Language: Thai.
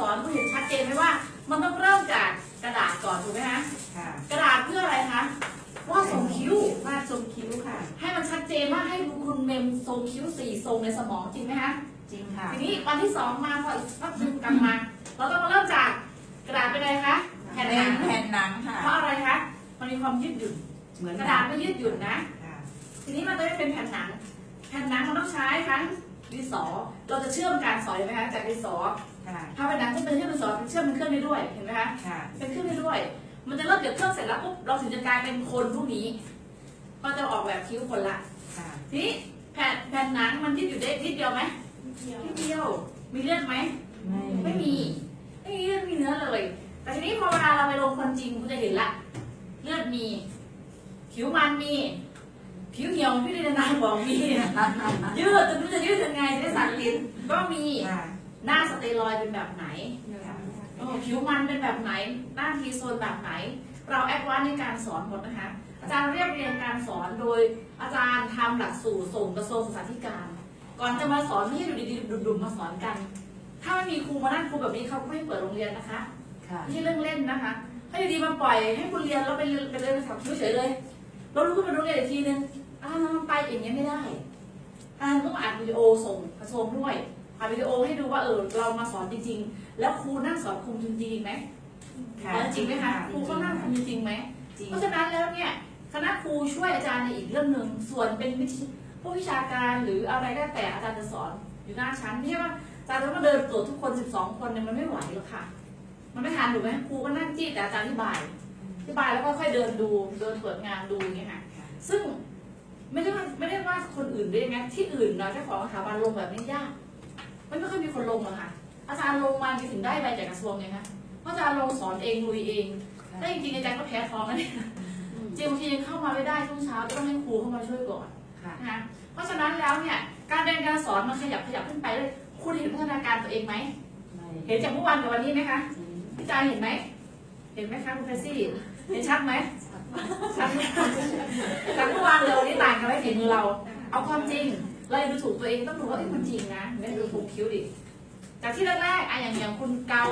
สอนคุณเห็นชัดเจนไหมว่า มันต้องเริ่มจากกระดาษก่อนถูกไหมคะค่ะกระดาษเพื่ออะไรคะวาดทรงคิ้ววาดทรงคิ้วค่ะ ให้มันชัดเจนว่าให้ดูคุณเมมทรงคิ้วสี่ทรงในสมองจริงไหมคะจริงค่ะ ทีนี้วันที่สองมาพออีกสักนึงกลับมาเราต้องมาเริ่มจากกระดาษเป็นอะไรคะแผ่นหเป็นันงแผ่นหนังค่ะเพราะอะไรคะมันมีความยืดหยุ่นเหมือนกระดาษไม่ยืดหยุ่นนะค่ะทีนี้มันจะได้เป็นแผ่นหนัง แผ่นหนังมันต้องใช้ทั้ง ดินสอ เราจะเชื่อมการสอนเห็นไหมคะจากดินสอค่ะถ้าเป็นหนังที่เป็นเชื่อมดินสอเป็นเชื่อมเป็นเครื่องได้ด้วยเห็นไหมคะค่ะเป็นเครื่องได้ด้วย มันจะเริ่มจากเครื่องเสร็จแล้วปุ๊บเราถึงจะกลายเป็นคนพวกนี้ ก็จะออกแบบคิ้วคนละค่ะทีนี้แผ่นแผ่นหนังมันยืดอยู่ได้นิดเดียวไหมนิดเดียวมีเลือดไหมไม่มีไม่มีเลือดมีเนื้อเลย แต่ทีนี้พอเวลาเราไปลงคนจริงคุณจะเห็นละ เลือดมี ผิวมันมี ผิวเหี่ยวพี่เรนานบอกมียืดจะไม่รู้จะยืดยังไงจะได้สักลิ้นก็มีค่ะหน้าสเตียรอยด์เป็นแบบไหนค่ะโอ้ผิวมันเป็นแบบไหน หน้าทีโซนแบบไหน เราแอดวานซ์ในการสอนหมดนะคะ อาจารย์เรียบเรียงการสอนโดยอาจารย์ทำหลักสูตรส่งกระทรวงศึกษาธิการ ก่อนจะมาสอนไม่ให้อยู่ดีๆดุมๆมาสอนกัน ถ้าไม่มีครูมานั่งครูแบบนี้เขาก็ไม่ให้เปิดโรงเรียนนะคะค่ะไม่ใช่เรื่องเล่นนะคะถ้าอยู่ดีมาปล่อยให้คุณเรียนแล้วไปเรียนไปเรียนขับคิ้วเฉยเลยเรารู้ก็เป็นโรงเรียนอีกทีนึง อ้าวแล้วมันไปอย่างเงี้ยไม่ได้อาจารย์ต้องอัดวิดีโอส่งกระทรวงด้วยอัดวิดีโอให้ดูว่าเออเรามาสอนจริง ๆ แล้วครูนั่งสอนคุมจริงๆไหมค่ะเออจริงไหมคะครูเขานั่งคุมจริงๆไหมจริงเพราะฉะนั้นแล้วเนี่ยคณะครูช่วยอาจารย์ในอีกเรื่องหนึ่งส่วนเป็นวิชพวกวิชาการหรืออะไรก็แต่อาจารย์จะสอนอยู่หน้าชั้นไม่ใช่ว่าอาจารย์จะมาเดินตรวจทุกคน 12 คนเนี่ยมันไม่ไหวหรอกค่ะ มันไม่ทันถูกไหมครูก็นั่งจี้แต่อาจารย์อธิบายอธิบายแล้วก็ค่อยเดินดูเดินตรวจงานดูอย่างเงี้ยค่ะซึ่งไม่ได้ว่าไม่ได้ว่า คนอื่นด้วยนะที่อื่นเราเจ้าของสถาบันลงแบบนี้ยากไม่ไม่ค่อยมีคนลงหรอกค่ะ อาจารย์ลงมาถึงได้ใบจากกระทรวงไงคะเพราะอาจารย์ลงสอนเองลุยเองได้จริงๆอาจารย์ก็แพ้ท้องนะเนี่ยจริงบางทียังเข้ามาไม่ได้ช่วงเช้าก็ต้องให้ครูเข้ามาช่วยก่อนค่ะนะคะเพราะฉะนั้นแล้วเนี่ยการเรียนการสอนมันขยับขยับขึ้นไปเลยคุณเห็นพัฒนาการตัวเองไหมเห็นจากเมื่อวานกับวันนี้ไหมคะพี่จายเห็นไหมเห็นไหมคะคุณเฟซี่เห็นชัดไหมชัดไหมจากเมื่อวานเลยวันนี้ต่างกันไหมฝีมือเรา เอาความจริงเราอย่าดูถูกตัวเองต้องดูว่าเอ้ยมันจริงนะไม่ดูถูกคิ้วดิจากที่แรกๆอะอย่างอย่างคุณเกา